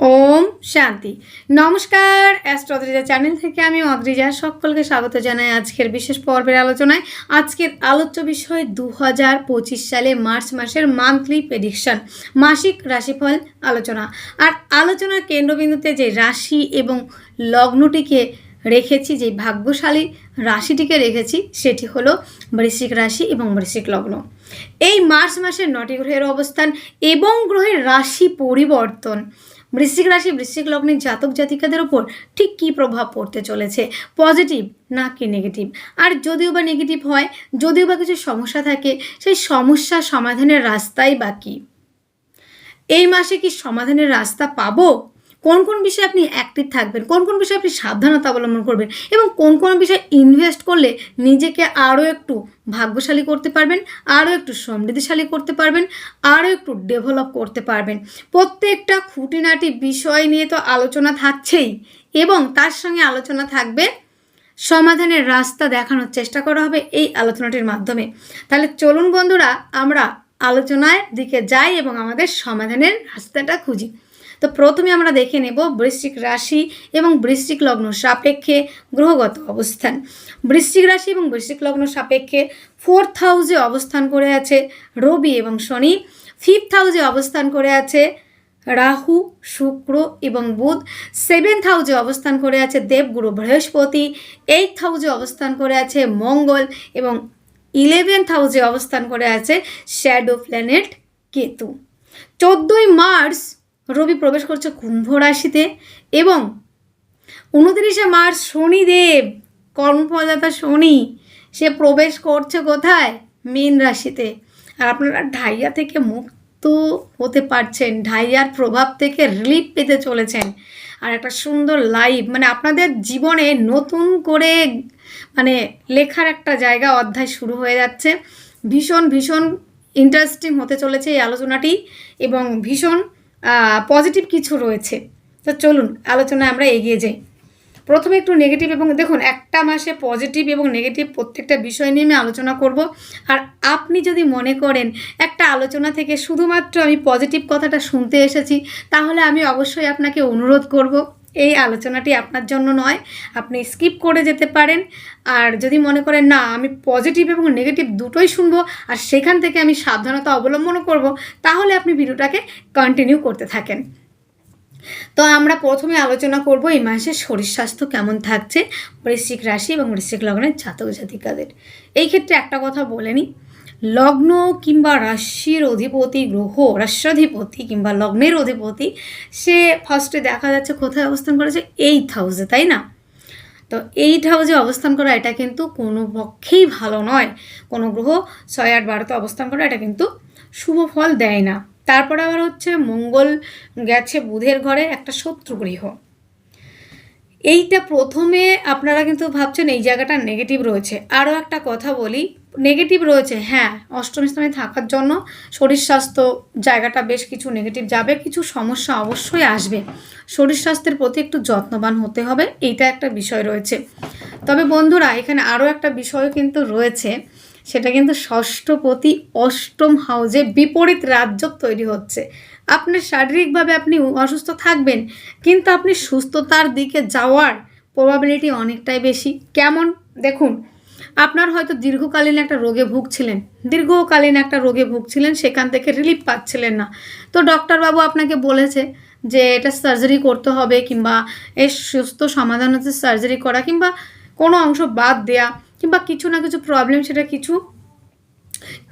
ওম শান্তি। নমস্কার অ্যাস্ট্রোদ্রিজা চ্যানেল থেকে আমি অদ্রিজা। সকলকে স্বাগত জানাই আজকের বিশেষ পর্বের আলোচনায়। আজকের আলোচ্য বিষয় দু হাজার পঁচিশ সালে মার্চ মাসের মান্থলি প্রেডিকশন মাসিক রাশিফল আলোচনা। আর আলোচনার কেন্দ্রবিন্দুতে যে রাশি এবং লগ্নটিকে রেখেছি, যে ভাগ্যশালী রাশিটিকে রেখেছি, সেটি হলো বৃশ্চিক রাশি এবং বৃশ্চিক লগ্ন। এই মার্চ মাসের নটি গ্রহের অবস্থান এবং গ্রহের রাশি পরিবর্তন। বৃশ্চিক রাশি, বৃশ্চিক লগ্নের জাতক জাতিকাদের ওপর ঠিক কী প্রভাব পড়তে চলেছে? পজিটিভ না কি নেগেটিভ আর যদিও বা নেগেটিভ হয়, যদিও বা কিছু সমস্যা থাকে, সেই সমস্যা সমাধানের রাস্তাই বা কী? এই মাসে কি সমাধানের রাস্তা পাবো? কোন কোন বিষয়ে আপনি অ্যাক্টিভ থাকবেন, কোন কোন বিষয়ে আপনি সাবধানতা অবলম্বন করবেন এবং কোন কোন বিষয়ে ইনভেস্ট করলে নিজেকে আরও একটু ভাগ্যশালী করতে পারবেন, আরও একটু সমৃদ্ধিশালী করতে পারবেন, আরও একটু ডেভেলপ করতে পারবেন। প্রত্যেকটা খুঁটিনাটি বিষয় নিয়ে তো আলোচনা থাকছেই এবং তার সঙ্গে আলোচনা থাকবে, সমাধানের রাস্তা দেখানোর চেষ্টা করা হবে এই আলোচনাটির মাধ্যমে। তাহলে চলুন বন্ধুরা, আমরা আলোচনার দিকে যাই এবং আমাদের সমাধানের রাস্তাটা খুঁজি। তো প্রথমে আমরা দেখে নেব বৃশ্চিক রাশি এবং বৃশ্চিক লগ্ন সাপেক্ষে গ্রহগত অবস্থান। বৃশ্চিক রাশি এবং বৃশ্চিক লগ্ন সাপেক্ষে ফোর্থ হাউসে অবস্থান করে আছে রবি এবং শনি। ফিফথ হাউসে অবস্থান করে আছে রাহু, শুক্র এবং বুধ। সেভেন্থ হাউসে অবস্থান করে আছে দেবগুরু বৃহস্পতি। এইথ হাউসে অবস্থান করে আছে মঙ্গল এবং ইলেভেন্থ হাউসে অবস্থান করে আছে শ্যাডো প্ল্যানেট কেতু। চোদ্দোই মার্চ রবি প্রবেশ করছে কুম্ভ রাশিতে এবং উনত্রিশে মার্চ শনিদেব, কর্মফলদাতা শনি, সে প্রবেশ করছে কোথায়? মীন রাশিতে। আর আপনারা ঢাইয়া থেকে মুক্ত হতে পারছেন, ঢাইয়ার প্রভাব থেকে রিলিফ পেতে চলেছেন। আর একটা সুন্দর লাইফ মানে আপনাদের জীবনে নতুন করে মানে লেখার একটা জায়গা অধ্যায় শুরু হয়ে যাচ্ছে। ভীষণ ভীষণ ইন্টারেস্টিং হতে চলেছে এই আলোচনাটি এবং ভীষণ পজিটিভ কিছু রয়েছে। তো চলুন, আলোচনায় আমরা এগিয়ে যাই। প্রথমে একটু নেগেটিভ এবং দেখুন, একটা মাসে পজিটিভ এবং নেগেটিভ প্রত্যেকটা বিষয় নিয়ে আমি আলোচনা করব। আর আপনি যদি মনে করেন, একটা আলোচনা থেকে শুধুমাত্র আমি পজিটিভ কথাটা শুনতে এসেছি, তাহলে আমি অবশ্যই আপনাকে অনুরোধ করব। এই আলোচনাটি আপনার জন্য নয়। আপনি স্কিপ করে যেতে পারেন। আর যদি মনে করেন, না, আমি পজিটিভ এবং নেগেটিভ দুটোই শুনব আর সেখান থেকে আমি সাবধানতা অবলম্বন করব, তাহলে আপনি ভিডিওটাকে কন্টিনিউ করতে থাকেন। তো আমরা প্রথমে আলোচনা করব এই মাসের শরীর স্বাস্থ্য কেমন থাকছে, বৃশ্চিক রাশি এবং বৃশ্চিক লগ্নের জাতক জাতিকাদের। এই ক্ষেত্রে একটা কথা বলে নিই। লগ্ন কিংবা রাশির অধিপতি, গ্রহ, রাষ্ট্রাধিপতি কিংবা লগ্নের অধিপতি, সে ফার্স্টে দেখা যাচ্ছে কোথায় অবস্থান করেছে? এইট হাউসে তাই না? তো এইট হাউসে অবস্থান করা এটা কিন্তু কোনো পক্ষেই ভালো নয়। কোনো গ্রহ ছয় আট বারোতে অবস্থান করা এটা কিন্তু শুভ ফল দেয় না। তারপরে আবার হচ্ছে মঙ্গল গেছে বুধের ঘরে একটা শত্রু গৃহ এইটা প্রথমে আপনারা কিন্তু ভাবছেন এই জায়গাটা নেগেটিভ রয়েছে। আরও একটা কথা বলি নেগেটিভ রয়েছে হ্যাঁ অষ্টম স্থানে থাকার জন্য শরীর স্বাস্থ্য জায়গাটা বেশ কিছু নেগেটিভ যাবে, কিছু সমস্যা অবশ্যই আসবে। শরীর স্বাস্থ্যের প্রতি একটু যত্নবান হতে হবে, এইটা একটা বিষয় রয়েছে। তবে বন্ধুরা, এখানে আরও একটা বিষয় কিন্তু রয়েছে, সেটা কিন্তু ষষ্ঠপতি অষ্টম হাউজে বিপরীত রাজ্য তৈরি হচ্ছে। আপনার শারীরিকভাবে আপনি অসুস্থ থাকবেন, কিন্তু আপনি সুস্থতার দিকে যাওয়ার প্রবাবিলিটি অনেকটাই বেশি। কেমন? দেখুন, আপনার হয়তো দীর্ঘকালীন একটা রোগে ভুগছিলেন। দীর্ঘকালীন একটা রোগে ভুগছিলেন, সেখান থেকে রিলিফ পাচ্ছিলেন না। তো ডক্টরবাবু আপনাকে বলেছে যে এটা সার্জারি করতে হবে কিংবা এর সুস্থ সমাধান হচ্ছে সার্জারি করা কিংবা কোনো অংশ বাদ দেয়া কিংবা কিছু না কিছু প্রবলেম সেটা কিছু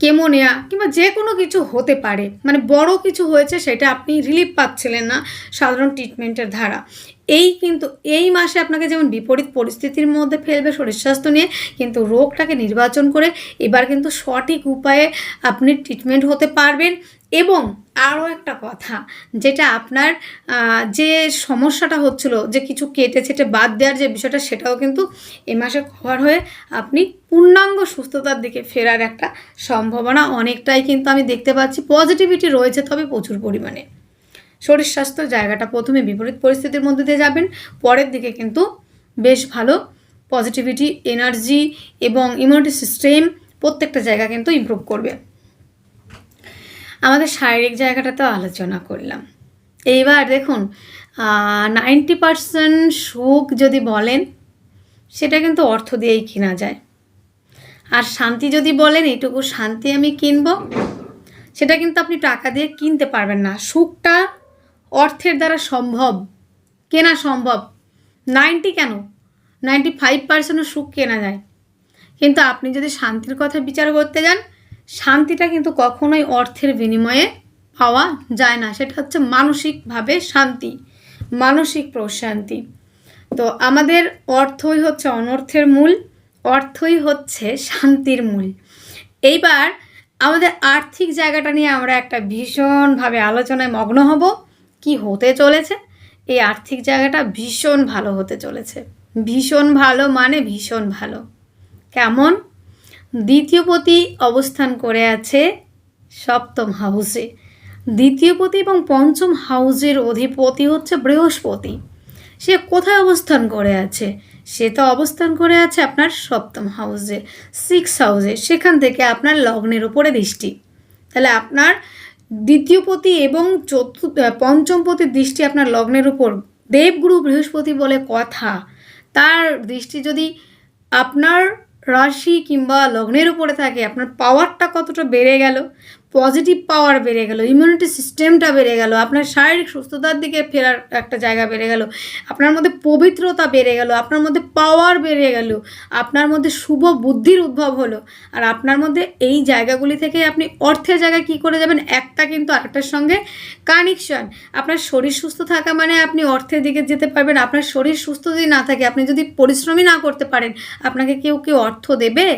কেমো নেয়া কিংবা যে কোনো কিছু হতে পারে। মানে বড় কিছু হয়েছে সেটা আপনি রিলিফ পাচ্ছিলেন না সাধারণ ট্রিটমেন্টের ধারা এই কিন্তু এই মাসে আপনাকে যেমন বিপরীত পরিস্থিতির মধ্যে ফেলবে শরীর স্বাস্থ্য নিয়ে, কিন্তু রোগটাকে নির্বাচন করে এবার কিন্তু সঠিক উপায়ে আপনি ট্রিটমেন্ট হতে পারবেন। এবং আরও একটা কথা, যেটা আপনার যে সমস্যাটা হচ্ছিল, যে কিছু কেটে ছেটে বাদ দেওয়ার যে বিষয়টা, সেটাও কিন্তু এ মাসে কভার হয়ে আপনি পূর্ণাঙ্গ সুস্থতার দিকে ফেরার একটা সম্ভাবনা অনেকটাই কিন্তু আমি দেখতে পাচ্ছি। পজিটিভিটি রয়েছে তবে প্রচুর পরিমাণে। শরীর স্বাস্থ্য জায়গাটা প্রথমে বিপরীত পরিস্থিতির মধ্যে দিয়ে যাবেন, পরের দিকে কিন্তু বেশ ভালো পজিটিভিটি এনার্জি এবং ইমিউনিটি সিস্টেম প্রত্যেকটা জায়গা কিন্তু ইমপ্রুভ করবে। আমাদের শারীরিক জায়গাটা তো আলোচনা করলাম। এইবার দেখুন নাইনটি পারসেন্ট সুখ যদি বলেন, সেটা কিন্তু অর্থ দিয়েই কেনা যায়। আর শান্তি যদি বলেন, এইটুকু শান্তি আমি কিনবো, সেটা কিন্তু আপনি টাকা দিয়ে কিনতে পারবেন না। সুখটা অর্থের দ্বারা সম্ভব, কেনা সম্ভব। নাইনটি কেন? নাইনটি ফাইভ পার্সেন্টও সুখ কেনা যায়। কিন্তু আপনি যদি শান্তির কথা বিচার করতে যান শান্তিটা কিন্তু কখনোই অর্থের বিনিময়ে পাওয়া যায় না। সেটা হচ্ছে মানসিকভাবে শান্তি, মানসিক প্রশান্তি। তো আমাদের অর্থই হচ্ছে অনর্থের মূল, অর্থই হচ্ছে শান্তির মূল। এইবার আমাদের আর্থিক জায়গাটা নিয়ে আমরা একটা ভীষণভাবে আলোচনায় মগ্ন হব। কি হতে চলেছে? এই আর্থিক জায়গাটা ভীষণ ভালো হতে চলেছে। ভীষণ ভালো মানে ভীষণ ভালো। কেমন? দ্বিতীয়পতি অবস্থান করে আছে সপ্তম হাউসে। দ্বিতীয়পতি এবং পঞ্চম হাউসের অধিপতি হচ্ছে বৃহস্পতি। সে কোথায় অবস্থান করে আছে? সে তো অবস্থান করে আছে আপনার সপ্তম হাউসে, সিক্স হাউসে। সেখান থেকে আপনার লগ্নের উপরে দৃষ্টি। তাহলে আপনার দ্বিতীয়পতি এবং চতুর্থ পঞ্চমপতির দৃষ্টি আপনার লগ্নের উপর। দেবগুরু বৃহস্পতি বলে কথা। তার দৃষ্টি যদি আপনার রাশি কিংবা লগ্নের উপরে থাকে আপনার পাওয়ারটা কতটা বেড়ে গেল পজিটিভ পাওয়ার বেড়ে গেল ইমিউনিটি সিস্টেমটা বেড়ে গেল, আপনার শারীরিক সুস্থতার দিকে ফেরার একটা জায়গা বেড়ে গেল, আপনার মধ্যে পবিত্রতা বেড়ে গেল, আপনার মধ্যে পাওয়ার বেড়ে গেল, আপনার মধ্যে শুভ বুদ্ধির উদ্ভব হলো, আর আপনার মধ্যে এই জায়গাগুলি থেকে আপনি অর্থের জায়গায় কী করে যাবেন, একটা কিন্তু আরেকটার সঙ্গে কানেকশন আপনার শরীর সুস্থ থাকা মানে আপনি অর্থের দিকে যেতে পারবেন, আপনার শরীর সুস্থ যদি না থাকে, আপনি যদি পরিশ্রমই না করতে পারেন, আপনাকে কেউ কেউ অর্থ দেবে?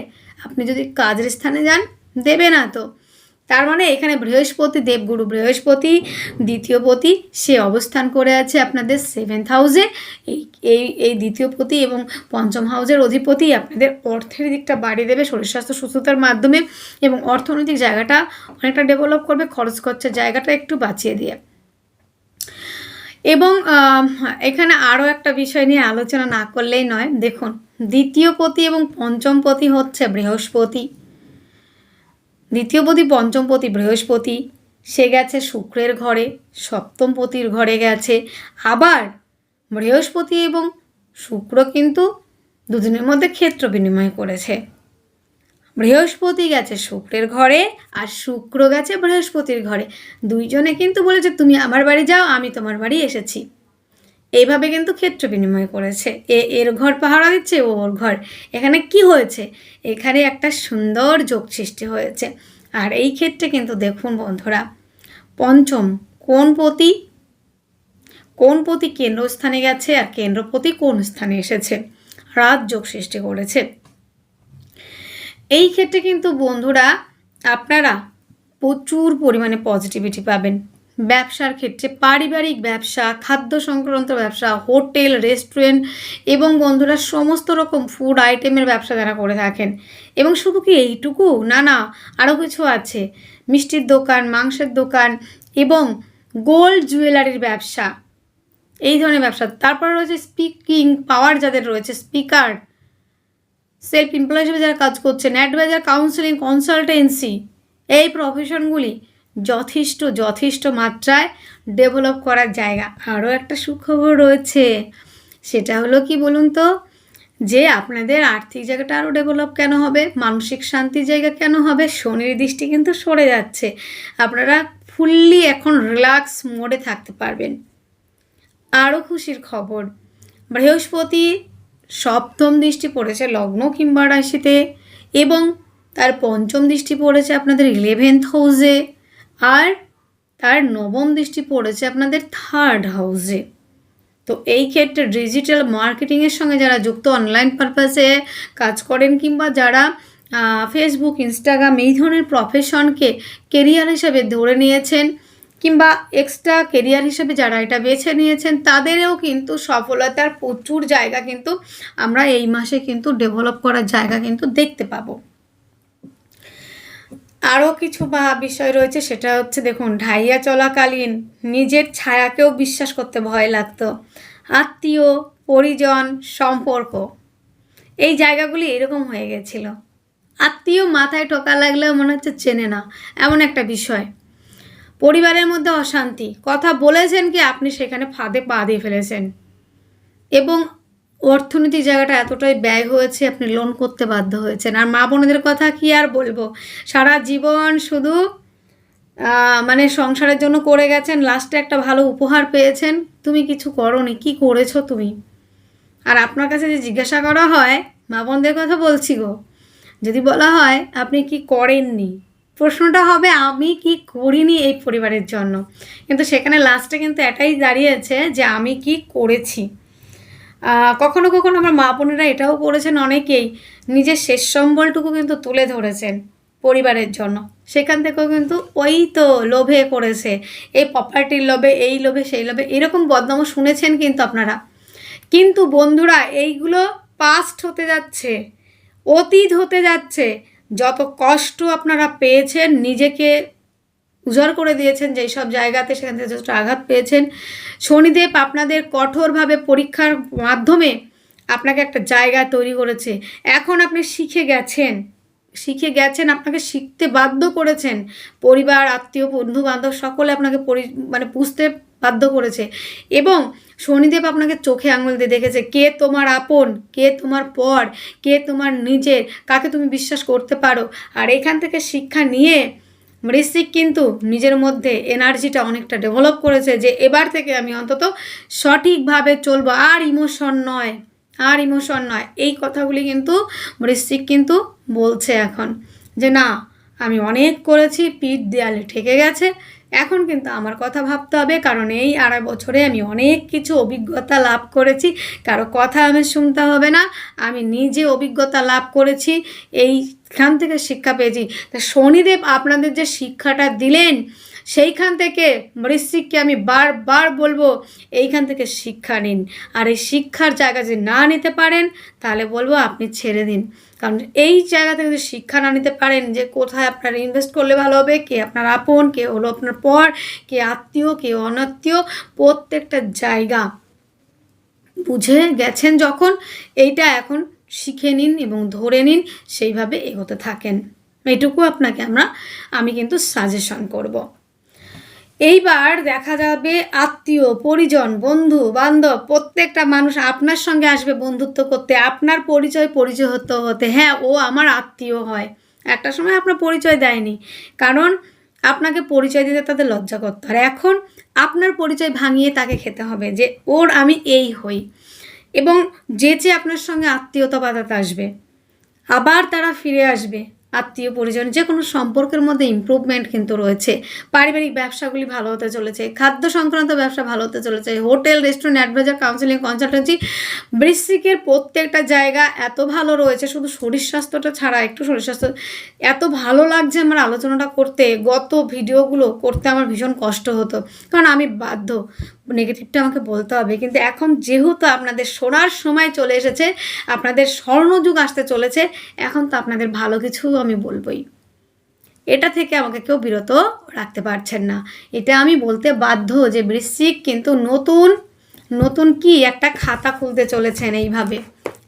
আপনি যদি কাজের স্থানে যান, দেবে না তো। তার মানে এখানে বৃহস্পতি দেবগুরু, বৃহস্পতি দ্বিতীয়পতি সে অবস্থান করে আছে আপনাদের সেভেন্থ হাউসে এই এই এই দ্বিতীয়পতি এবং পঞ্চম হাউসের অধিপতি আপনাদের অর্থের দিকটা বাড়িয়ে দেবে, শরীর স্বাস্থ্য সুস্থতার মাধ্যমে এবং অর্থনৈতিক জায়গাটা অনেকটা ডেভেলপ করবে, খরচ খরচার জায়গাটা একটু বাঁচিয়ে দিয়ে। এবং এখানে আরও একটা বিষয় নিয়ে আলোচনা না করলেই নয়, দেখুন, দ্বিতীয় পতি এবং পঞ্চম পতি হচ্ছে বৃহস্পতি। দ্বিতীয়পতি, পঞ্চমপতি, বৃহস্পতি, সে গেছে শুক্রের ঘরে, সপ্তমপতির ঘরে গেছে। আবার বৃহস্পতি এবং শুক্র কিন্তু দুদিনের মধ্যে ক্ষেত্র বিনিময় করেছে। বৃহস্পতি গেছে শুক্রের ঘরে আর শুক্র গেছে বৃহস্পতির ঘরে। দুইজনে কিন্তু বলেছে, তুমি আমার বাড়ি যাও, আমি তোমার বাড়ি এসেছি। এইভাবে কিন্তু ক্ষেত্র বিনিময় করেছে। এ, এর ঘর পাহারা দিচ্ছে ওর ঘর। এখানে কি হয়েছে? এখানে একটা সুন্দর যোগ সৃষ্টি হয়েছে। আর এই ক্ষেত্রে কিন্তু দেখুন বন্ধুরা, পঞ্চম, কোন পতি? কোন পতি কেন্দ্রস্থানে গেছে আর কেন্দ্রপতি কোন স্থানে এসেছে? রাত যোগ সৃষ্টি করেছে। এই ক্ষেত্রে কিন্তু বন্ধুরা, আপনারা প্রচুর পরিমাণে পজিটিভিটি পাবেন। ব্যবসার ক্ষেত্রে পারিবারিক ব্যবসা, খাদ্য সংক্রান্ত ব্যবসা, হোটেল, রেস্টুরেন্ট এবং বন্ধুরা সমস্ত রকম ফুড আইটেমের ব্যবসা যারা করে থাকেন। এবং শুধু কি এইটুকু? না না আরও কিছু আছে। মিষ্টির দোকান, মাংসের দোকান এবং গোল্ড জুয়েলারির ব্যবসা। এই ধরনের ব্যবসা। তারপর রয়েছে স্পিকিং পাওয়ার যাদের রয়েছে স্পিকার সেলফ এমপ্লয় হিসেবে যারা কাজ করছেন অ্যাডভাইজার কাউন্সিলিং কনসালটেন্সি এই প্রফেশনগুলি যথেষ্ট যথেষ্ট মাত্রায় ডেভেলপ করার জায়গা। আরও একটা সুখবর রয়েছে, সেটা হলো কি বলুন তো? যে আপনাদের আর্থিক জায়গাটা আরও ডেভেলপ কেন হবে? মানসিক শান্তির জায়গা কেন হবে? শনির দৃষ্টি কিন্তু সরে যাচ্ছে। আপনারা ফুললি এখন রিল্যাক্স মোডে থাকতে পারবেন। আরও খুশির খবর, বৃহস্পতি সপ্তম দৃষ্টি পড়েছে লগ্ন কিংবা রাশিতে এবং তার পঞ্চম দৃষ্টি পড়েছে আপনাদের ইলেভেন্থ হাউসে আর তার নবম দৃষ্টি পড়েছে আপনাদের থার্ড হাউসে তো এই ক্ষেত্রে ডিজিটাল মার্কেটিংয়ের সঙ্গে যারা যুক্ত অনলাইন পারপাসে কাজ করেন কিংবা যারা ফেসবুক ইনস্টাগ্রাম এই ধরনের প্রফেশনকে কেরিয়ার হিসেবে ধরে নিয়েছেন কিংবা এক্সট্রা কেরিয়ার হিসেবে যারা এটা বেছে নিয়েছেন, তাদেরও কিন্তু সফলতার প্রচুর জায়গা কিন্তু আমরা এই মাসে কিন্তু ডেভেলপ করার জায়গা কিন্তু দেখতে পাবো। আরও কিছু বা বিষয় রয়েছে, সেটা হচ্ছে দেখুন, ঢাইয়া চলাকালীন নিজের ছায়াকেও বিশ্বাস করতে ভয় লাগতো। আত্মীয়, পরিজন, সম্পর্ক, এই জায়গাগুলি এরকম হয়ে গেছিল। আত্মীয় মাথায় টোকা লাগলেও মনে হচ্ছে চেনে না, এমন একটা বিষয়। পরিবারের মধ্যে অশান্তি, কথা বলেছেন কি আপনি সেখানে ফাঁদে পা দিয়ে ফেলেছেন। এবং অর্থনৈতিক জায়গাটা এতটাই ব্যয় হয়েছে, আপনি লোন করতে বাধ্য হয়েছেন। আর মা বোনেদের কথা কি আর বলব? সারা জীবন শুধু মানে সংসারের জন্য করে গেছেন লাস্টে একটা ভালো উপহার পেয়েছেন। তুমি কিছু করনি, কি করেছ তুমি? আর আপনার কাছে যে জিজ্ঞাসা করা হয়, মা বোনদের কথা বলছি গো। যদি বলা হয়, আপনি কি করেননি? প্রশ্নটা হবে, আমি কি করিনি এই পরিবারের জন্য? কিন্তু সেখানে লাস্টে কিন্তু এটাই দাঁড়িয়েছে যে আমি কি করেছি। কখনো কখনো আমার মা বোনেরা এটাও করেছেন অনেকেই, নিজের শেষ সম্বলটুকু কিন্তু তুলে ধরেছেন পরিবারের জন্য। সেখান থেকেও কিন্তু ওই তো লোভে করেছে এই প্রপার্টির লোভে, এই লোভে, সেই লোভে, এরকম বদনামও শুনেছেন কিন্তু আপনারা। কিন্তু বন্ধুরা, এইগুলো পাস্ট হতে যাচ্ছে, অতীত হতে যাচ্ছে। যত কষ্ট আপনারা পেয়েছেন নিজেকে উজাড় করে দিয়েছেন, যেই সব জায়গাতে সেখান থেকে যথেষ্ট আঘাত পেয়েছেন। শনিদেব আপনাদের কঠোরভাবে পরীক্ষার মাধ্যমে আপনাকে একটা জায়গা তৈরি করেছে। এখন আপনি শিখে গেছেন শিখে গেছেন, আপনাকে শিখতে বাধ্য করেছেন। পরিবার, আত্মীয় বন্ধু বান্ধব সকলে আপনাকে পরি মানে বুঝতে বাধ্য করেছে। এবং শনিদেব আপনাকে চোখে আঙুল দিয়ে দেখেছে, কে তোমার আপন, কে তোমার পর, কে তোমার নিজের, কাকে তুমি বিশ্বাস করতে পারো। আর এখান থেকে শিক্ষা নিয়ে মৃশ্চিক কিন্তু নিজের মধ্যে এনার্জিটা অনেকটা ডেভেলপ করেছে যে এবার থেকে আমি অন্তত সঠিকভাবে চলবো। আর ইমোশন নয়, আর ইমোশন নয়। এই কথাগুলি কিন্তু মৃশ্চিক কিন্তু বলছে এখন যে না, আমি অনেক করেছি, পিঠ দেয়ালে ঠেকে গেছে এখন কিন্তু আমার কথা ভাবতে হবে, কারণ এই আড়াই বছরে আমি অনেক কিছু অভিজ্ঞতা লাভ করেছি। কারও কথা আমি শুনতে হবে না, আমি নিজে অভিজ্ঞতা লাভ করেছি, এইখান থেকে শিক্ষা পেয়েছি। তা শনিদেব আপনাদের যে শিক্ষাটা দিলেন সেইখান থেকে বৃশ্চিককে আমি বারবার বলব, এইখান থেকে শিক্ষা নিন। আর এই শিক্ষার জায়গা যদি না নিতে পারেন, তাহলে বলব আপনি ছেড়ে দিন। কারণ এই জায়গা থেকে যদি শিক্ষা না নিতে পারেন যে কোথায় আপনার ইনভেস্ট করলে ভালো হবে, কে আপনার আপন, কে হলো আপনার পর, কে আত্মীয়, কে অনাত্মীয়, প্রত্যেকটা জায়গা বুঝে গেছেন যখন, এইটা এখন শিখে নিন এবং ধরে নিন, সেইভাবে এগোতে থাকেন। এইটুকু আপনাকে আমরা, আমি কিন্তু সাজেশন করব। এইবার দেখা যাবে আত্মীয়, পরিজন, বন্ধু, বান্ধব, প্রত্যেকটা মানুষ আপনার সঙ্গে আসবে বন্ধুত্ব করতে। আপনার পরিচয় পরিচয় হতে। হতে হ্যাঁ ও আমার আত্মীয় হয়। একটা সময় আপনার পরিচয় দেয়নি। কারণ আপনাকে পরিচয় দিতে তাদের লজ্জা করতে। আর এখন আপনার পরিচয় ভাঙিয়ে তাকে খেতে হবে যে, ওর আমি এই হই। এবং যে যে আপনার সঙ্গে আত্মীয়তা বাধাতে আসবে, আবার তারা ফিরে আসবে। আত্মীয় পরিজন যে কোনো সম্পর্কের মধ্যে ইম্প্রুভমেন্ট কিন্তু রয়েছে। পারিবারিক ব্যবসাগুলি ভালো হতে চলেছে, খাদ্য সংক্রান্ত ব্যবসা ভালো হতে চলেছে, hotel restaurant adviser counselling consultancy বৃশ্চিকের প্রত্যেকটা জায়গা এত ভালো রয়েছে, শুধু শরীর স্বাস্থ্যটা ছাড়া, একটু শরীর স্বাস্থ্য, এত ভালো লাগছে আমার আলোচনাটা করতে, গত ভিডিওগুলো করতে আমার ভীষণ কষ্ট হতো। কারণ আমি বাধ্য নেগেটিভটা আমাকে বলতে হবে, কিন্তু এখন যেহেতু আপনাদের শোনার সময় চলে এসেছে, আপনাদের স্বর্ণযুগ আসতে চলেছে, এখন তো আপনাদের ভালো কিছু আমি বলবই। এটা থেকে আমাকে কেউ বিরত রাখতে পারছেন না। এটা আমি বলতে বাধ্য যে বৃশ্চিক কিন্তু নতুন নতুন কি একটা খাতা খুলতে চলেছেন এইভাবে।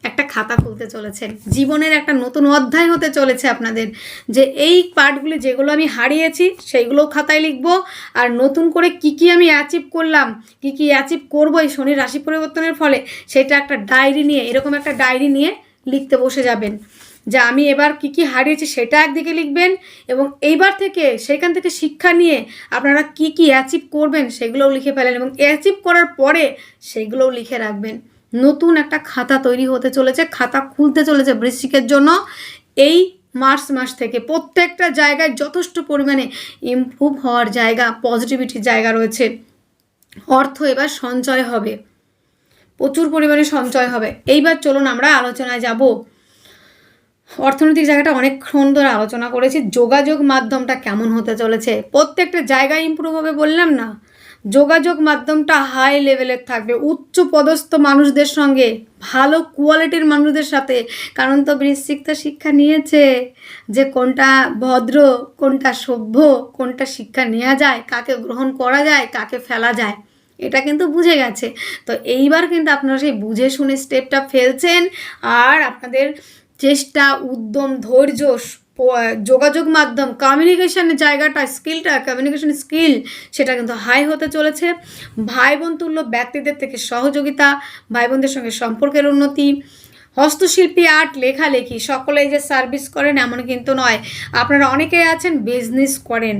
একটা খাতা খুলতে চলেছেন। জীবনের একটা নতুন অধ্যায় হতে চলেছে আপনাদের। যে এই পার্টগুলি যেগুলো আমি হারিয়েছি সেইগুলোও খাতায় লিখব আর নতুন করে কি কি আমি অ্যাচিভ করলাম, কি কি অ্যাচিভ করব এই শনির রাশি পরিবর্তনের ফলে, সেটা একটা ডায়েরি নিয়ে, এরকম একটা ডায়েরি নিয়ে লিখতে বসে যাবেন। যে আমি এবার কি কি হারিয়েছি সেটা একদিকে লিখবেন এবং এইবার থেকে সেখান থেকে শিক্ষা নিয়ে আপনারা কি কি অ্যাচিভ করবেন সেগুলোও লিখে ফেলেন এবং অ্যাচিভ করার পরে সেগুলোও লিখে রাখবেন। নতুন একটা খাতা তৈরি হতে চলেছে, খাতা খুলতে চলেছে বৃশ্চিকের জন্য। এই মার্চ মাস থেকে প্রত্যেকটা জায়গায় যথেষ্ট পরিমাণে ইমপ্রুভ হওয়ার জায়গা পজিটিভিটির জায়গা রয়েছে। অর্থ এবার সঞ্চয় হবে, প্রচুর পরিমাণে সঞ্চয় হবে। এইবার চলুন আমরা আলোচনায় যাব। অর্থনৈতিক জায়গাটা অনেকক্ষণ ধরে আলোচনা করেছি। যোগাযোগ মাধ্যমটা কেমন হতে চলেছে? প্রত্যেকটা জায়গায় ইম্প্রুভ হবে বললাম না। যোগাযোগ মাধ্যমটা হাই লেভেলের থাকবে। উচ্চ পদস্থ মানুষদের সঙ্গে, ভালো কোয়ালিটির মানুষদের সাথে। কারণ তো বৃশ্চিক তো শিক্ষা নিয়েছে যে কোনটা ভদ্র, কোনটা সভ্য, কোনটা শিক্ষা নেওয়া যায়, কাকে গ্রহণ করা যায়, কাকে ফেলা যায়, এটা কিন্তু বুঝে গেছে। তো এইবার কিন্তু আপনারা সেই বুঝে শুনে স্টেপটা ফেলছেন। আর আপনাদের চেষ্টা, উদ্যম, ধৈর্য যোগাযোগ মাধ্যম কমিউনিকেশনের জায়গাটা স্কিলটা কমিউনিকেশন স্কিল সেটা কিন্তু হাই হতে চলেছে। ভাই বোন তুল্য ব্যক্তিদের থেকে সহযোগিতা ভাই বোনদের সঙ্গে সম্পর্কের উন্নতি, হস্তশিল্পী আর্ট লেখালেখি, সকলেই যে সার্ভিস করেন এমন কিন্তু নয়। আপনারা অনেকেই আছেন বিজনেস করেন।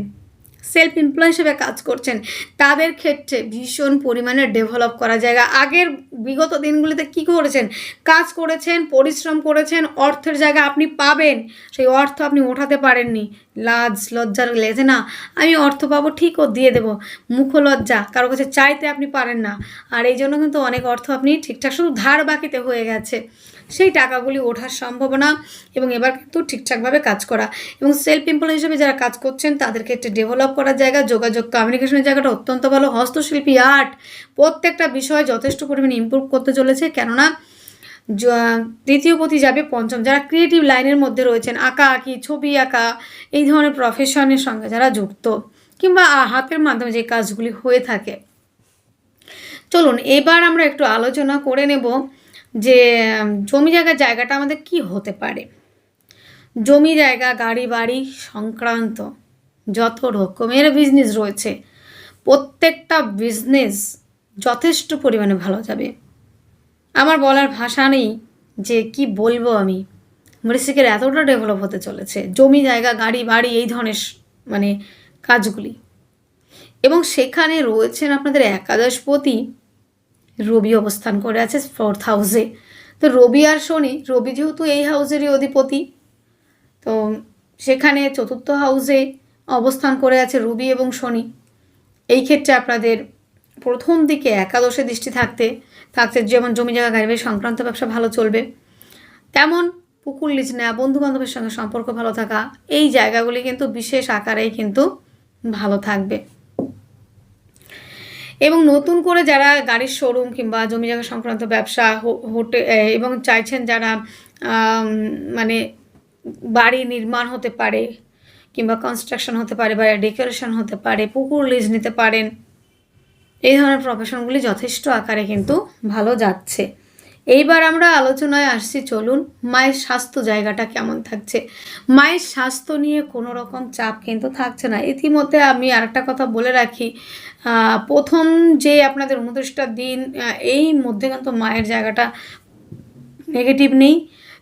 সেলফ এমপ্লয় হিসেবে কাজ করছেন। তাদের ক্ষেত্রে ভীষণ পরিমাণে ডেভেলপ করা জায়গা। আগের বিগত দিনগুলিতে কি করেছেন? কাজ করেছেন, পরিশ্রম করেছেন, অর্থের জায়গা আপনি পাবেন। সেই অর্থ আপনি ওঠাতে পারেননি। লাজ লজ্জার লেজে না? আমি অর্থ পাবো ঠিক ও দিয়ে দেবো। মুখ লজ্জা কারও কাছে চাইতে আপনি পারেন না। আর এই জন্য কিন্তু অনেক অর্থ আপনি ঠিকঠাক শুধু ধার বাকিতে হয়ে গেছে। সেই টাকাগুলি ওঠার সম্ভাবনা এবং এবার কিন্তু ঠিকঠাকভাবে কাজ করা। এবং সেলফ এমপ্লয় হিসেবে যারা কাজ করছেন তাদের ক্ষেত্রে ডেভেলপ করার জায়গা, যোগাযোগ কমিউনিকেশনের জায়গাটা অত্যন্ত ভালো। হস্তশিল্পী আর্ট প্রত্যেকটা বিষয় যথেষ্ট পরিমাণে ইমপ্রুভ করতে চলেছে। কেননা তৃতীয় পতি যাবে পঞ্চম। যারা ক্রিয়েটিভ লাইনের মধ্যে রয়েছেন, আঁকা, আঁকি, ছবি আঁকা, এই ধরনের প্রফেশনের সঙ্গে যারা যুক্ত, কিংবা হাতের মাধ্যমে যে কাজগুলি হয়ে থাকে। চলুন, এবার আমরা একটু আলোচনা করে নেব যে জমি জায়গার জায়গাটা আমাদের কি হতে পারে? জমি জায়গা, গাড়ি বাড়ি, সংক্রান্ত যত রকমের বিজনেস রয়েছে, প্রত্যেকটা বিজনেস যথেষ্ট পরিমাণে ভালো যাবে। আমার বলার ভাষা নেই যে কি বলব আমি। মৃষিকের এতটা ডেভেলপ হতে চলেছে, জমি জায়গা, গাড়ি বাড়ি, এই ধরনের মানে কাজগুলি। এবং সেখানে রয়েছেন আপনাদের একাদশপতি রবি অবস্থান করে আছে ফোর্থ হাউসে তো রবি আর শনি, রবি যেহেতু এই হাউসেরই অধিপতি, তো সেখানে চতুর্থ হাউসে অবস্থান করে আছে রবি এবং শনি। এই ক্ষেত্রে আপনাদের প্রথম দিকে একাদশে দৃষ্টি থাকতে থাকতে যেমন জমি জায়গা, গাড়ি সংক্রান্ত ব্যবসা ভালো চলবে, তেমন পুকুর, লিজ নেওয়া বন্ধু বান্ধবের সঙ্গে সম্পর্ক ভালো থাকা, এই জায়গাগুলি কিন্তু বিশেষ আকারেই কিন্তু ভালো থাকবে। এবং নতুন করে যারা গাড়ির শোরুম কিংবা জমি জায়গা সংক্রান্ত ব্যবসা হোটে এবং চাইছেন যারা মানে বাড়ি নির্মাণ হতে পারে কিংবা কনস্ট্রাকশন হতে পারে বা ডেকোরেশন হতে পারে, পুকুর লিজ নিতে পারেন, এই ধরনের প্রফেশনগুলি যথেষ্ট আকারে কিন্তু ভালো যাচ্ছে। এইবার আমরা আলোচনায় আসছি, চলুন মায়ের স্বাস্থ্য জায়গাটা কেমন থাকছে? মায়ের স্বাস্থ্য নিয়ে কোনো রকম চাপ কিন্তু থাকছে না। ইতিমধ্যে আমি আরেকটা কথা বলে রাখি প্রথম যে আপনাদের উনত্রিশটা দিন এই মধ্যে কিন্তু মায়ের জায়গাটা নেগেটিভ নেই।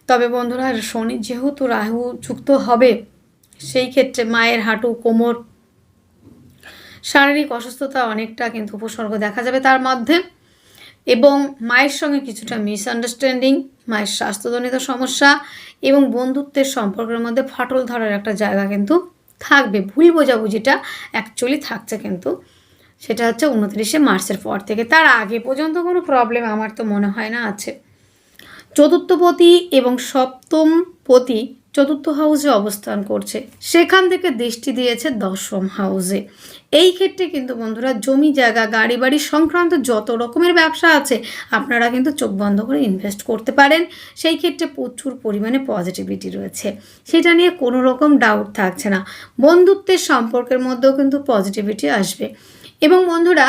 তবে বন্ধুরা, শনি যেহেতু রাহু যুক্ত হবে, সেই ক্ষেত্রে মায়ের হাঁটু, কোমর, শারীরিক অসুস্থতা অনেকটা কিন্তু উপসর্গ দেখা যাবে। তার মধ্যে এবং মায়ের সঙ্গে কিছুটা মিসআন্ডারস্ট্যান্ডিং মায়ের স্বাস্থ্যজনিত সমস্যা এবং বন্ধুত্বের সম্পর্কের মধ্যে ফাটল ধরার একটা জায়গা কিন্তু থাকবে। ভুল বোঝাবুঝিটা অ্যাকচুয়ালি থাকছে কিন্তু। সেটা হচ্ছে উনত্রিশে মার্চের পর থেকে। তার আগে পর্যন্ত কোনো প্রবলেম আমার তো মনে হয় না আছে। চতুর্থপতি এবং সপ্তম পতি চতুর্থ হাউসে অবস্থান করছে। সেখান থেকে দৃষ্টি দিয়েছে দশম হাউসে এই ক্ষেত্রে কিন্তু বন্ধুরা জমি জায়গা গাড়ি বাড়ি সংক্রান্ত যত রকমের ব্যবসা আছে, আপনারা কিন্তু চোখ বন্ধ করে ইনভেস্ট করতে পারেন। সেই ক্ষেত্রে প্রচুর পরিমাণে পজিটিভিটি রয়েছে। সেটা নিয়ে কোনো রকম ডাউট থাকছে না। বন্ধুত্বের সম্পর্কের মধ্যেও কিন্তু পজিটিভিটি আসবে। এবং বন্ধুরা,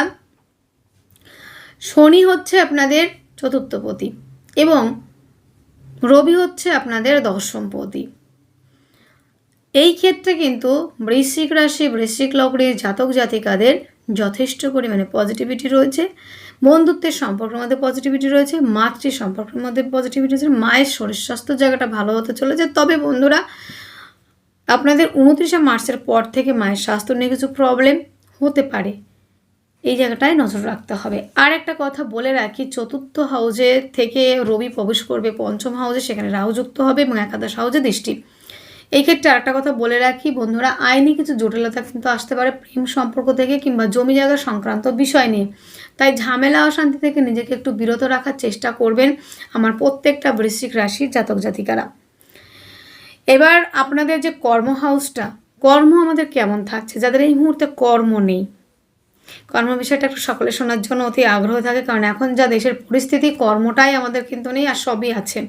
শনি হচ্ছে আপনাদের চতুর্থপতি এবং রবি হচ্ছে আপনাদের দশমপতি এই ক্ষেত্রে কিন্তু বৃশ্চিক রাশি, বৃশ্চিক লগ্নের জাতক জাতিকাদের যথেষ্ট পরিমাণে পজিটিভিটি রয়েছে। বন্ধুত্বের সম্পর্কের মধ্যে পজিটিভিটি রয়েছে, মাতৃ সম্পর্কের মধ্যে পজিটিভিটি রয়েছে, মায়ের শরীর স্বাস্থ্য জায়গাটা ভালো হতে চলেছে। তবে বন্ধুরা, আপনাদের উনত্রিশে মার্চের পর থেকে মায়ের স্বাস্থ্য নিয়ে কিছু প্রবলেম হতে পারে। এই জায়গাটায় নজর রাখতে হবে। আর একটা কথা বলে রাখি, চতুর্থ হাউজে থেকে রবি প্রবেশ করবে, পঞ্চম হাউজে সেখানে রাহু যুক্ত হবে এবং একাদশ হাউজে দৃষ্টি। এই ক্ষেত্রে আরেকটা কথা বলে রাখি, বন্ধুরা, আইনি কিছু জটিলতা কিন্তু আসতে পারে প্রেম সম্পর্ক থেকে কিংবা জমি জায়গা সংক্রান্ত বিষয় নিয়ে। তাই ঝামেলা, অশান্তি থেকে নিজেকে একটু বিরত রাখার চেষ্টা করবেন আমার প্রত্যেকটা বৃশ্চিক রাশির জাতক জাতিকারা। এবার আপনাদের যে কর্ম হাউসটা, কর্ম আমাদের কেমন থাকছে? যাদের এই মুহূর্তে কর্ম নেই। কর্ম বিষয়টা একটু সকলে শোনার জন্য অতি আগ্রহ থাকে, কারণ এখন যা দেশের পরিস্থিতি, কর্মটাই আমাদের কিন্তু নেই আর সবই আছে।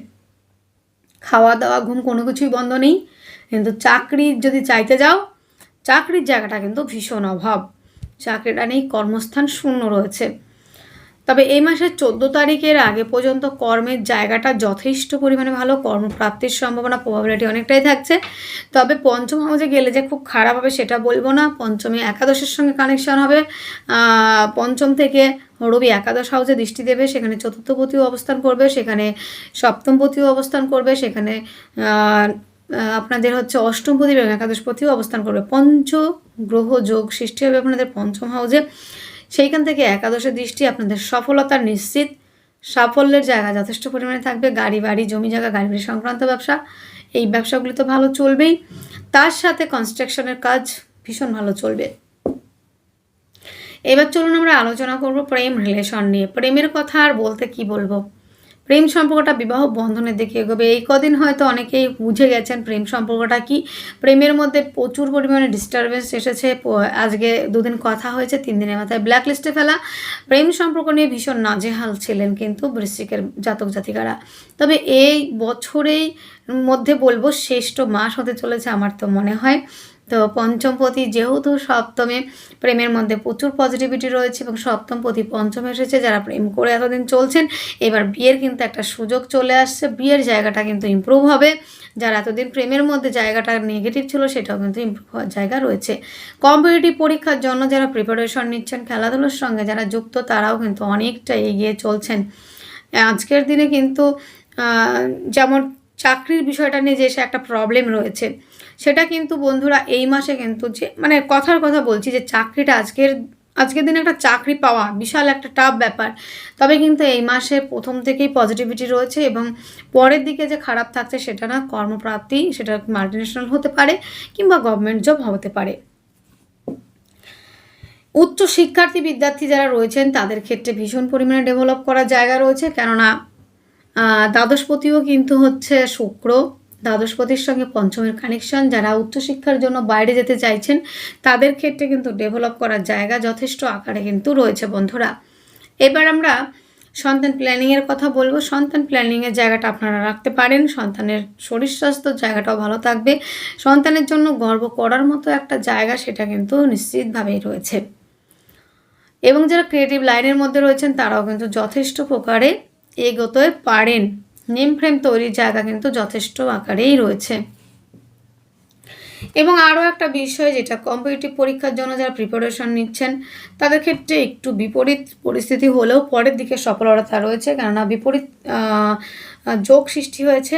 খাওয়া দাওয়া, ঘুম কোনো কিছুই বন্ধ নেই। কিন্তু চাকরি যদি চাইতে যাও, চাকরির জায়গাটা কিন্তু ভীষণ অভাব। চাকরিটা নেই, কর্মস্থান শূন্য রয়েছে। তবে এই মাসের চোদ্দ তারিখের আগে পর্যন্ত কর্মের জায়গাটা যথেষ্ট পরিমাণে ভালো, কর্মপ্রাপ্তির সম্ভাবনা প্রবাবিলিটি অনেকটাই থাকছে। তবে পঞ্চম হাউসে গেলে যে খুব খারাপ হবে সেটা বলব না। পঞ্চমী একাদশের সঙ্গে কানেকশন হবে। পঞ্চম থেকে রবি একাদশ হাউসে দৃষ্টি দেবে, সেখানে চতুর্থপতিও অবস্থান করবে, সেখানে সপ্তমপতিও অবস্থান করবে, সেখানে আপনাদের হচ্ছে অষ্টমপতি এবং একাদশ একাদশপতিও অবস্থান করবে। পঞ্চ গ্রহ যোগ সৃষ্টি হবে আপনাদের পঞ্চম হাউসে সেইখান থেকে একাদশের দৃষ্টি আপনাদের সফলতার নিশ্চিত। সাফল্যের জায়গা যথেষ্ট পরিমাণে থাকবে। গাড়ি, বাড়ি, জমি জায়গা, গাড়ি, বাড়ি সংক্রান্ত ব্যবসা। এই ব্যবসাগুলি তো ভালো চলবেই। তার সাথে কনস্ট্রাকশনের কাজ ভীষণ ভালো চলবে। এবার চলুন আমরা আলোচনা করব প্রেম রিলেশন নিয়ে। প্রেমের কথা আর বলতে কি বলব? প্রেম সম্পর্কটা বিবাহ বন্ধনের দিকে এগোবে। এই কদিন হয়তো অনেকেই বুঝে গেছেন প্রেম সম্পর্কটা কি। প্রেমের মধ্যে প্রচুর পরিমাণে ডিস্টারবেন্স এসেছে। আজকে দুদিন কথা হয়েছে, তিন দিনের মাথায় ব্ল্যাক লিস্টে ফেলা। প্রেম সম্পর্ক নিয়ে ভীষণ নাজেহাল ছিলেন কিন্তু বৃশ্চিকের জাতক জাতিকারা। তবে এই বছরেই মধ্যে বলব, শ্রেষ্ঠ মাস হতে চলেছে আমার তো মনে হয়। তো পঞ্চমপতি যেহেতু সপ্তমে প্রেমের মধ্যে প্রচুর পজিটিভিটি রয়েছে এবং সপ্তম সপ্তমপতি পঞ্চমে এসেছে, যারা প্রেম করে এতদিন চলছেন, এবার বিয়ের কিন্তু একটা সুযোগ চলে আসছে। বিয়ের জায়গাটা কিন্তু ইমপ্রুভ হবে। যারা এতদিন প্রেমের মধ্যে জায়গাটা নেগেটিভ ছিল, সেটাও কিন্তু ইমপ্রুভ হওয়ার জায়গা রয়েছে। কম্পিটিটিভ পরীক্ষার জন্য যারা প্রিপারেশন নিচ্ছেন, খেলাধুলোর সঙ্গে যারা যুক্ত, তারাও কিন্তু অনেকটা এগিয়ে চলছেন। আজকের দিনে কিন্তু যেমন চাকরির বিষয়টা নিয়ে যে একটা প্রবলেম রয়েছে সেটা কিন্তু বন্ধুরা এই মাসে কিন্তু যে মানে কথার কথা বলছি যে চাকরিটা আজকের আজকের দিনে একটা চাকরি পাওয়া বিশাল একটা টাফ ব্যাপার। তবে কিন্তু এই মাসে প্রথম থেকেই পজিটিভিটি রয়েছে এবং পরের দিকে যে খারাপ থাকছে সেটা না কর্মপ্রাপ্তি, সেটা মাল্টিনেশনাল হতে পারে কিংবা গভর্নমেন্ট জব হতে পারে। উচ্চ শিক্ষার্থী বিদ্যার্থী যারা রয়েছেন, তাদের ক্ষেত্রে ভীষণ পরিমাণে ডেভেলপ করার জায়গা রয়েছে। কেননা দ্বাদশপতিও কিন্তু হচ্ছে শুক্র। দ্বাদশপতির সঙ্গে পঞ্চমের কানেকশন যারা উচ্চশিক্ষার জন্য বাইরে যেতে চাইছেন, তাদের ক্ষেত্রে কিন্তু ডেভেলপ করার জায়গা যথেষ্ট আকারে কিন্তু রয়েছে বন্ধুরা। এবার আমরা সন্তান প্ল্যানিংয়ের কথা বলব। সন্তান প্ল্যানিংয়ের জায়গাটা আপনারা রাখতে পারেন। সন্তানের শরীর স্বাস্থ্য জায়গাটাও ভালো থাকবে। সন্তানের জন্য গর্ব করার মতো একটা জায়গা সেটা কিন্তু নিশ্চিতভাবেই রয়েছে। এবং যারা ক্রিয়েটিভ লাইনের মধ্যে রয়েছেন, তারাও কিন্তু যথেষ্ট প্রকারে এগোতে পারেন। নেম ফ্রেম তৈরির জায়গা কিন্তু যথেষ্ট আকারেই রয়েছে। এবং আরও একটা বিষয় যেটা কম্পিটিটিভ পরীক্ষার জন্য যারা প্রিপারেশন নিচ্ছেন, তাদের ক্ষেত্রে একটু বিপরীত পরিস্থিতি হলেও পরের দিকে সফলতা রয়েছে। কেননা বিপরীত যোগ সৃষ্টি হয়েছে।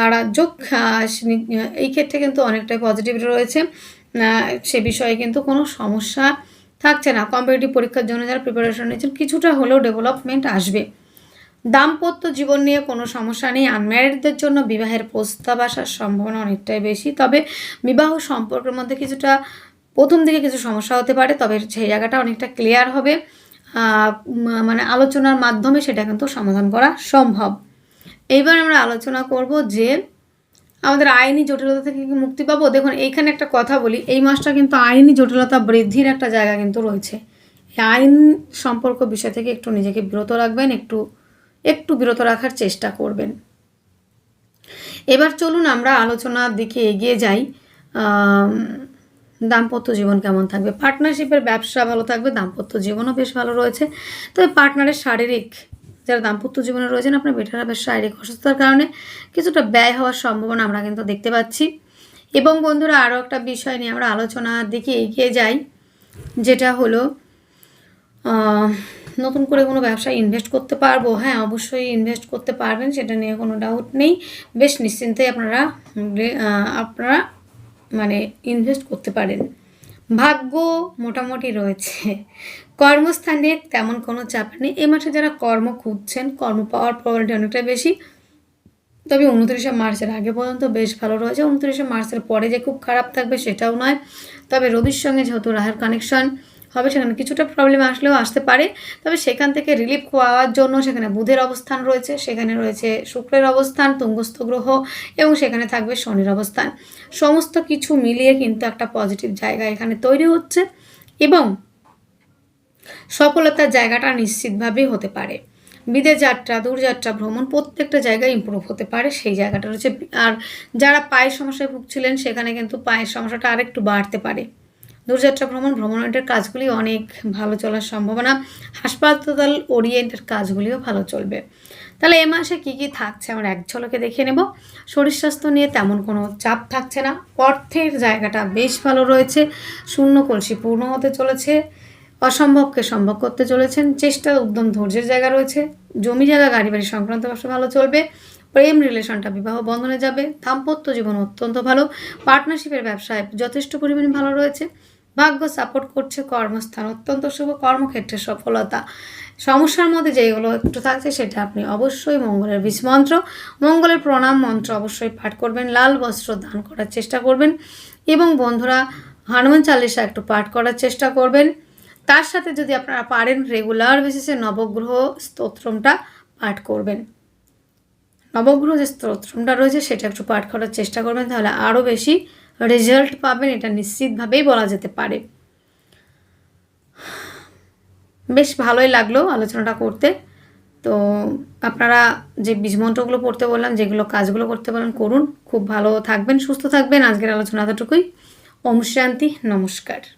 আর যোগ এই ক্ষেত্রে কিন্তু অনেকটাই পজিটিভ রয়েছে। সে বিষয়ে কিন্তু কোনো সমস্যা থাকছে না। কম্পিটিটিভ পরীক্ষার জন্য যারা প্রিপারেশন নিচ্ছেন, কিছুটা হলেও ডেভেলপমেন্ট আসবে। দাম্পত্য জীবন নিয়ে কোনো সমস্যা নেই। আনম্যারিডদের জন্য বিবাহের প্রস্তাব আসার সম্ভাবনা অনেকটাই বেশি। তবে বিবাহ সম্পর্কের মধ্যে কিছুটা প্রথম দিকে কিছু সমস্যা হতে পারে, তবে সেই জায়গাটা অনেকটা ক্লিয়ার হবে। মানে আলোচনার মাধ্যমে সেটা কিন্তু সমাধান করা সম্ভব। এইবার আমরা আলোচনা করব যে আমাদের আইনি জটিলতা থেকে কি মুক্তি পাবো? দেখুন, এইখানে একটা কথা বলি, এই মাসটা কিন্তু আইনি জটিলতা বৃদ্ধির একটা জায়গা কিন্তু রয়েছে। আইন সম্পর্ক বিষয় থেকে একটু নিজেকে বিরত রাখবেন, একটু একটু বিরত রাখার চেষ্টা করবেন। এবার চলুন আমরা আলোচনার দিকে এগিয়ে যাই। দাম্পত্য জীবন কেমন থাকবে? পার্টনারশিপের ব্যবসা ভালো থাকবে, দাম্পত্য জীবনও বেশ ভালো রয়েছে। তবে পার্টনারের শারীরিক যারা দাম্পত্য জীবনে রয়েছেন, আপনার বেটারা বেশ শারীরিক অসুস্থতার কারণে কিছুটা ব্যয় হওয়ার সম্ভাবনা আমরা কিন্তু দেখতে পাচ্ছি। এবং বন্ধুরা, আরও একটা বিষয় নিয়ে আমরা আলোচনার দিকে এগিয়ে যাই, যেটা হলো নতুন করে কোনো ব্যবসায় ইনভেস্ট করতে পারব? হ্যাঁ অবশ্যই ইনভেস্ট করতে পারবেন, সেটা নিয়ে কোনো ডাউট নেই। বেশ নিশ্চিন্তে আপনারা আপনারা মানে ইনভেস্ট করতে পারেন। ভাগ্য মোটামুটি রয়েছে। কর্মস্থানে তেমন কোনো চাপ নেই। এ মাসে যারা কর্ম খুঁজছেন, কর্ম পাওয়ার প্রবলিটি অনেকটা বেশি। তবে উনত্রিশে মার্চের আগে পর্যন্ত বেশ ভালো রয়েছে। উনত্রিশে মার্চের পরে যে খুব খারাপ থাকবে সেটাও নয়। তবে রবির সঙ্গে যেহেতু রাহের কানেকশন হবে, সেখানে কিছুটা প্রবলেম আসলেও আসতে পারে। তবে সেখান থেকে রিলিফ পাওয়ার জন্য সেখানে বুধের অবস্থান রয়েছে, সেখানে রয়েছে শুক্রের অবস্থান, তুঙ্গস্থ গ্রহ এবং সেখানে থাকবে শনির অবস্থান। সমস্ত কিছু মিলিয়ে কিন্তু একটা পজিটিভ জায়গা এখানে তৈরি হচ্ছে এবং সফলতার জায়গাটা নিশ্চিতভাবেই হতে পারে। বিদেশ যাত্রা, দূরযাত্রা, ভ্রমণ প্রত্যেকটা জায়গায় ইম্প্রুভ হতে পারে, সেই জায়গাটা রয়েছে। আর যারা পায়ের সমস্যায় ভুগছিলেন, সেখানে কিন্তু পায়ের সমস্যাটা আরেকটু বাড়তে পারে। দূরযাত্রা ভ্রমণ, ভ্রমণের কাজগুলি অনেক ভালো চলার সম্ভাবনা। হাসপাতাল ওরিয়েন্টের কাজগুলিও ভালো চলবে। তাহলে এ মাসে কী কী থাকছে আমরা এক ঝলকে দেখে নেব। শরীর স্বাস্থ্য নিয়ে তেমন কোনো চাপ থাকছে না। অর্থের জায়গাটা বেশ ভালো রয়েছে। শূন্য কলসি পূর্ণ হতে চলেছে। অসম্ভবকে সম্ভব করতে চলেছেন। চেষ্টা উদ্যম ধৈর্যের জায়গা রয়েছে। জমি জায়গা গাড়ি বাড়ি সংক্রান্ত ব্যবসা ভালো চলবে। প্রেম রিলেশনটা বিবাহ বন্ধনে যাবে। দাম্পত্য জীবন অত্যন্ত ভালো। পার্টনারশিপের ব্যবসায় যথেষ্ট পরিমাণে ভালো রয়েছে। ভাগ্য সাপোর্ট করছে কর্মস্থান। অত্যন্ত শুভ কর্মক্ষেত্রে সফলতা। সমস্যার মধ্যে যেগুলো একটু থাকছে সেটা আপনি অবশ্যই মঙ্গলের বীজ মন্ত্র, মঙ্গলের প্রণাম মন্ত্র অবশ্যই পাঠ করবেন, লাল বস্ত্র দান করার চেষ্টা করবেন এবং বন্ধুরা হনুমান চালিসা একটু পাঠ করার চেষ্টা করবেন। তার সাথে যদি আপনারা পারেন রেগুলার বেসিসে নবগ্রহ স্তোত্রমটা পাঠ করবেন। নবগ্রহ যে স্তোত্রমটা রয়েছে সেটা একটু পাঠ করার চেষ্টা করবেন, তাহলে আরও বেশি রেজাল্ট পাবেন, এটা নিশ্চিতভাবেই বলা যেতে পারে। বেশ ভালোই লাগল আলোচনাটা করতে। তো আপনারা যে বীজমন্ত্রগুলো পড়তে বললাম, যেগুলো কাজগুলো করতে বললাম করুন। খুব ভালো থাকবেন, সুস্থ থাকবেন। আজকের আলোচনা এতটুকুই। ওম শান্তি, নমস্কার।